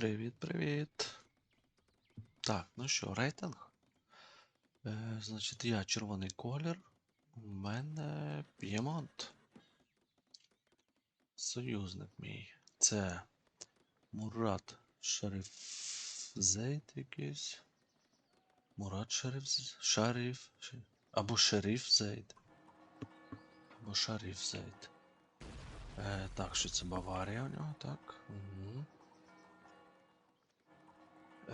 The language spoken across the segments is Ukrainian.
Привіт, привіт. Так, ну що, рейтинг? Е, значить, я червоний колір. У мене П'ємонт. Союзник мій. Це Мурат Шариф якийсь. Мурат Шариф Шариф. Або Шериф Зейд. Або Шариф Зейд. Е, так, що це Баварія у нього, так? Угу.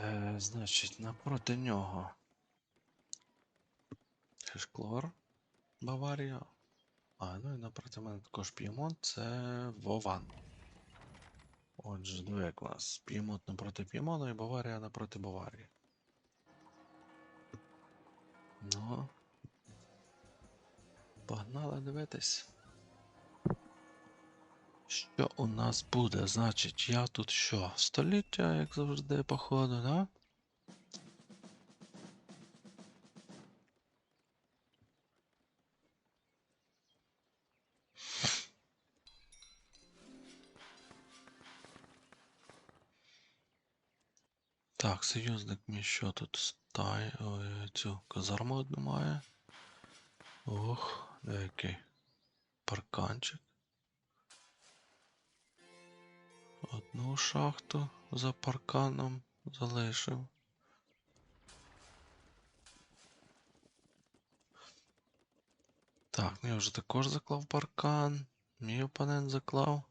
Е, значить, напроти нього. Хешклор, Баварія. А, ну і напроти мене також П'ємонт, це Вован. Отже, диви як у нас. П'ємонт напроти П'ємона і Баварія напроти Баварії. Ну. Погнали дивитись. Що у нас буде? Значить, я тут що? Століття, як завжди, походу, да? Так, союзник мій що тут стай. Ой, цю казарму одну має. Ох, який парканчик. Одну шахту за парканом залишив. Так, ну я вже також заклав паркан. Мій опонент заклав.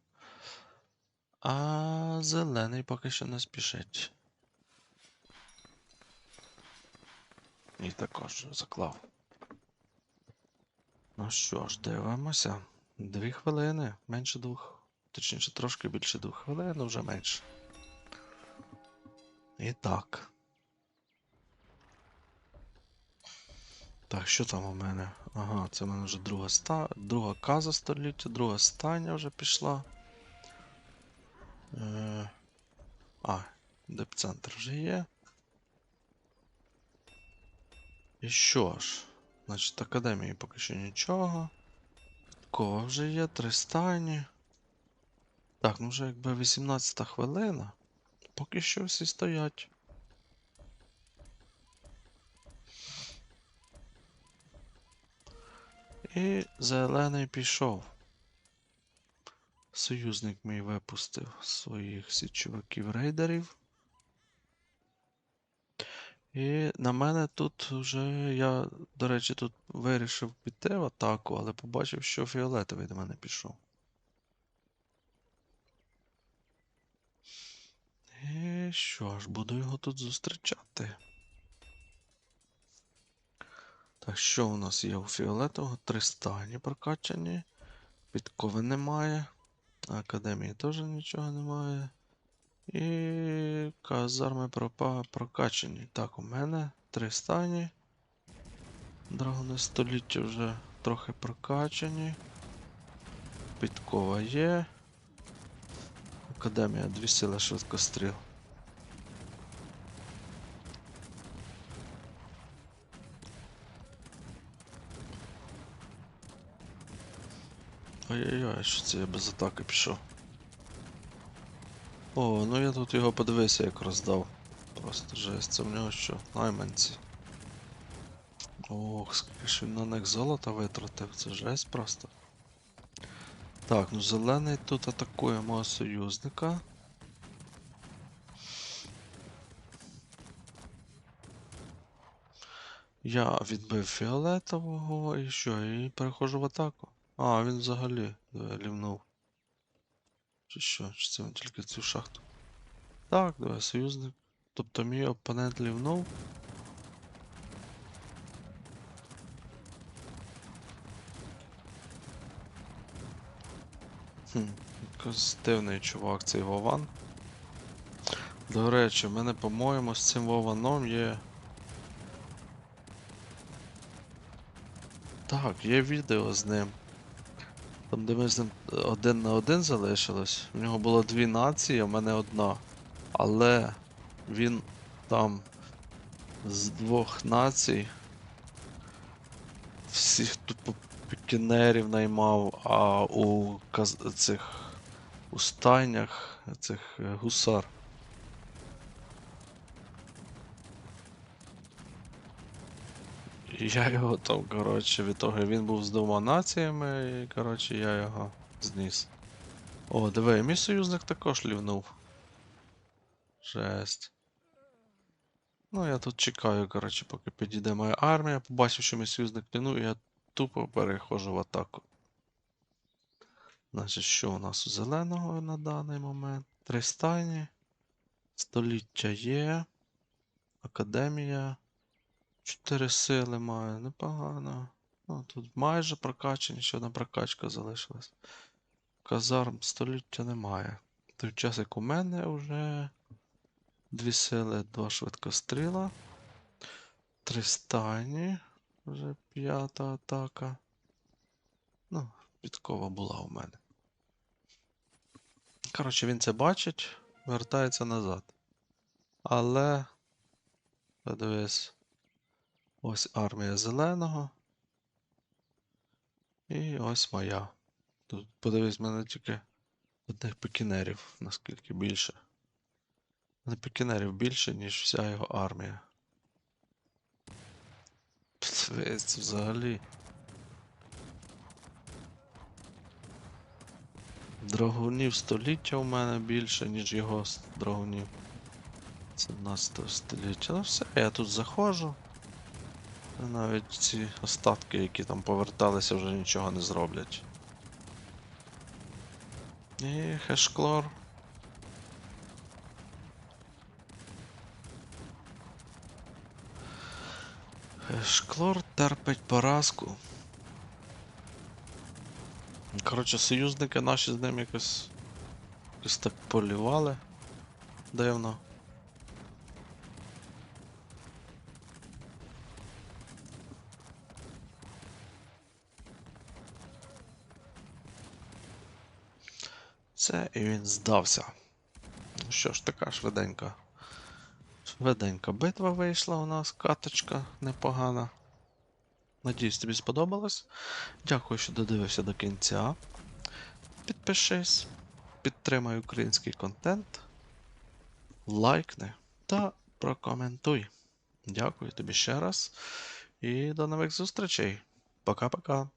А зелений поки що не спішить. І також заклав. Ну що ж, дивимося. Дві хвилини, менше двох. Точніше, трошки більше двох хвилин, але вже менше. І так. Так, що там у мене? Ага, це в мене вже друга ста... друга каза століття, друга стання вже пішла. Е... А, депцентр вже є. І що ж? Значить, академії поки що нічого. Кова вже є, три стайні. Так, ну вже якби 18 хвилина. Поки що всі стоять. І зелений пішов. Союзник мій випустив своїх січовиків рейдерів. І на мене тут вже я, до речі, тут вирішив піти в атаку, але побачив, що фіолетовий до мене пішов. І що ж, буду його тут зустрічати. Так, що у нас є у фіолетового? Три стані прокачані. Підкови немає. Академії теж нічого немає. І казарми пропа прокачані. Так, у мене три стані. Драгони століття вже трохи прокачані. Підкова є. Академія дві сили швидкостріл. Ой-ой-ой, що це я без атаки пішов. О, ну я тут його подивився, як роздав. Просто жесть, це в нього що? Найманці. Ох, скільки ж він на них золота витратив, це жесть просто. Так, ну зелений тут атакує мого союзника. Я відбив фіолетового і що, і переходжу в атаку. А, він взагалі лівнув. Чи що? Чи це він тільки цю шахту? Так, давай, союзник. Тобто мій опонент лівнув. Хм, якийсь дивний чувак цей Вован. До речі, в мене, по-моєму, з цим Вованом є. Так, є відео з ним. Там, де ми з ним один на один залишились. У нього було дві нації, а в мене одна. Але він там з двох націй всіх тупо скінерів наймав, а у каз... цих у стайнях цих е, гусар. Я його там, коротше, від того він був з двома націями, і коротше я його зніс. О, диви, мій союзник також лівнув. Жесть. Ну я тут чекаю, коротше, поки підійде моя армія. Побачив, що мій союзник лівнув, і я тупо перехожу в атаку. Значить, що у нас у зеленого на даний момент? Три стайні. Століття є. Академія. Чотири сили має, непогано. Ну, тут майже прокачані, ще одна прокачка залишилась. Казарм століття немає. Той час, як у мене вже дві сили, два швидкостріла. Три стайні. Вже п'ята атака. Ну, підкова була у мене. Коротше, він це бачить, вертається назад. Але. Подивись. Ось армія зеленого. І ось моя. Тут подивись, в мене тільки одних пекінерів, наскільки більше. В мене пекінерів більше, ніж вся його армія. Це взагалі. Драгунів століття у мене більше, ніж його драгунів. 17 століття. Ну все, я тут заходжу. Навіть ці остатки, які там поверталися, вже нічого не зроблять. І хешклор. Хешклор терпить поразку. Коротше, союзники наші з ним якось. якось так полювали. Дивно. Це і він здався. Ну що ж, така швиденька. Швиденька битва вийшла у нас, каточка непогана. Надіюсь, тобі сподобалось. Дякую, що додивився до кінця. Підпишись, підтримай український контент, лайкни та прокоментуй. Дякую тобі ще раз і до нових зустрічей. Пока-пока.